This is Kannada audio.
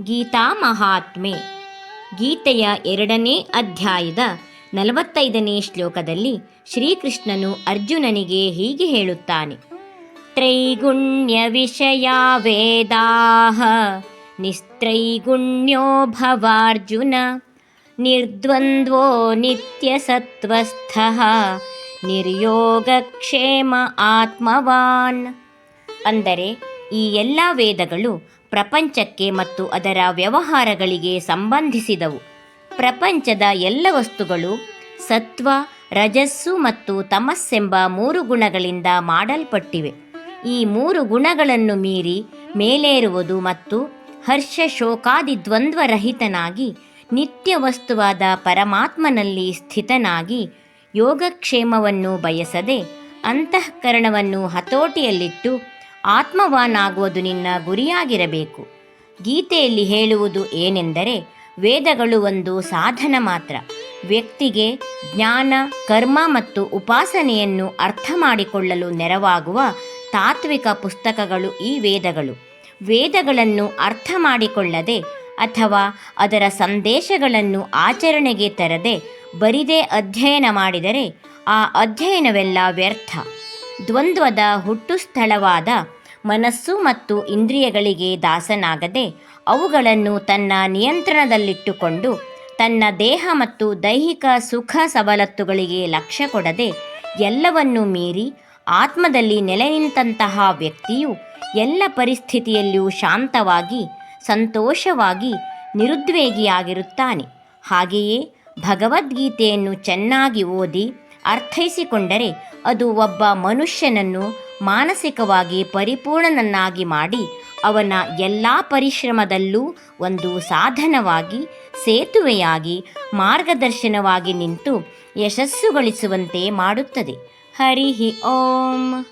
ಗೀತಾ ಮಹಾತ್ಮೆ. ಗೀತೆಯ ಎರಡನೇ ಅಧ್ಯಾಯದ ನಲವತ್ತೈದನೇ ಶ್ಲೋಕದಲ್ಲಿ ಶ್ರೀಕೃಷ್ಣನು ಅರ್ಜುನನಿಗೆ ಹೀಗೆ ಹೇಳುತ್ತಾನೆ. ತ್ರೈಗುಣ್ಯ ವಿಷಯ ವೇದಾಹ, ನಿಸ್ತ್ರೈಗುಣ್ಯೋ ಭವಾರ್ಜುನ, ನಿರ್ದ್ವಂದ್ವೋ ನಿರ್ಯೋಗ ನಿರ್ಯೋಗಕ್ಷೇಮ ಆತ್ಮವಾನ್. ಅಂದರೆ ಈ ಎಲ್ಲ ವೇದಗಳು ಪ್ರಪಂಚಕ್ಕೆ ಮತ್ತು ಅದರ ವ್ಯವಹಾರಗಳಿಗೆ ಸಂಬಂಧಿಸಿದವು. ಪ್ರಪಂಚದ ಎಲ್ಲ ವಸ್ತುಗಳು ಸತ್ವ, ರಜಸ್ಸು ಮತ್ತು ತಮಸ್ಸೆಂಬ ಮೂರು ಗುಣಗಳಿಂದ ಮಾಡಲ್ಪಟ್ಟಿವೆ. ಈ ಮೂರು ಗುಣಗಳನ್ನು ಮೀರಿ ಮೇಲೇರುವುದು ಮತ್ತು ಹರ್ಷ ಶೋಕಾದಿ ದ್ವಂದ್ವರಹಿತನಾಗಿ ನಿತ್ಯ ವಸ್ತುವಾದ ಪರಮಾತ್ಮನಲ್ಲಿ ಸ್ಥಿತನಾಗಿ ಯೋಗಕ್ಷೇಮವನ್ನು ಬಯಸದೆ ಅಂತಃಕರಣವನ್ನು ಹತೋಟಿಯಲ್ಲಿಟ್ಟು ಆತ್ಮವಾನಾಗುವುದು ನಿನ್ನ ಗುರಿಯಾಗಿರಬೇಕು. ಗೀತೆಯಲ್ಲಿ ಹೇಳುವುದು ಏನೆಂದರೆ ವೇದಗಳು ಒಂದು ಸಾಧನ ಮಾತ್ರ. ವ್ಯಕ್ತಿಗೆ ಜ್ಞಾನ, ಕರ್ಮ ಮತ್ತು ಉಪಾಸನೆಯನ್ನು ಅರ್ಥ ಮಾಡಿಕೊಳ್ಳಲು ನೆರವಾಗುವ ತಾತ್ವಿಕ ಪುಸ್ತಕಗಳು ಈ ವೇದಗಳು. ವೇದಗಳನ್ನು ಅರ್ಥ ಮಾಡಿಕೊಳ್ಳದೆ ಅಥವಾ ಅದರ ಸಂದೇಶಗಳನ್ನು ಆಚರಣೆಗೆ ತರದೆ ಬರಿದೇ ಅಧ್ಯಯನ ಮಾಡಿದರೆ ಆ ಅಧ್ಯಯನವೆಲ್ಲ ವ್ಯರ್ಥ. ದ್ವಂದ್ವದ ಹುಟ್ಟು ಸ್ಥಳವಾದ ಮನಸ್ಸು ಮತ್ತು ಇಂದ್ರಿಯಗಳಿಗೆ ದಾಸನಾಗದೆ ಅವುಗಳನ್ನು ತನ್ನ ನಿಯಂತ್ರಣದಲ್ಲಿಟ್ಟುಕೊಂಡು ತನ್ನ ದೇಹ ಮತ್ತು ದೈಹಿಕ ಸುಖ ಸವಲತ್ತುಗಳಿಗೆ ಲಕ್ಷ್ಯ ಕೊಡದೆ ಎಲ್ಲವನ್ನೂ ಮೀರಿ ಆತ್ಮದಲ್ಲಿ ನೆಲೆ ನಿಂತಹ ವ್ಯಕ್ತಿಯು ಎಲ್ಲ ಪರಿಸ್ಥಿತಿಯಲ್ಲಿಯೂ ಶಾಂತವಾಗಿ, ಸಂತೋಷವಾಗಿ, ನಿರುದ್ವೇಗಿಯಾಗಿರುತ್ತಾನೆ. ಹಾಗೆಯೇ ಭಗವದ್ಗೀತೆಯನ್ನು ಚೆನ್ನಾಗಿ ಓದಿ ಅರ್ಥೈಸಿಕೊಂಡರೆ ಅದು ಒಬ್ಬ ಮನುಷ್ಯನನ್ನು ಮಾನಸಿಕವಾಗಿ ಪರಿಪೂರ್ಣನನ್ನಾಗಿ ಮಾಡಿ ಅವನ ಎಲ್ಲ ಪರಿಶ್ರಮದಲ್ಲೂ ಒಂದು ಸಾಧನವಾಗಿ, ಸೇತುವೆಯಾಗಿ, ಮಾರ್ಗದರ್ಶನವಾಗಿ ನಿಂತು ಯಶಸ್ಸುಗಳಿಸುವಂತೆ ಮಾಡುತ್ತದೆ. ಹರಿ ಓಂ.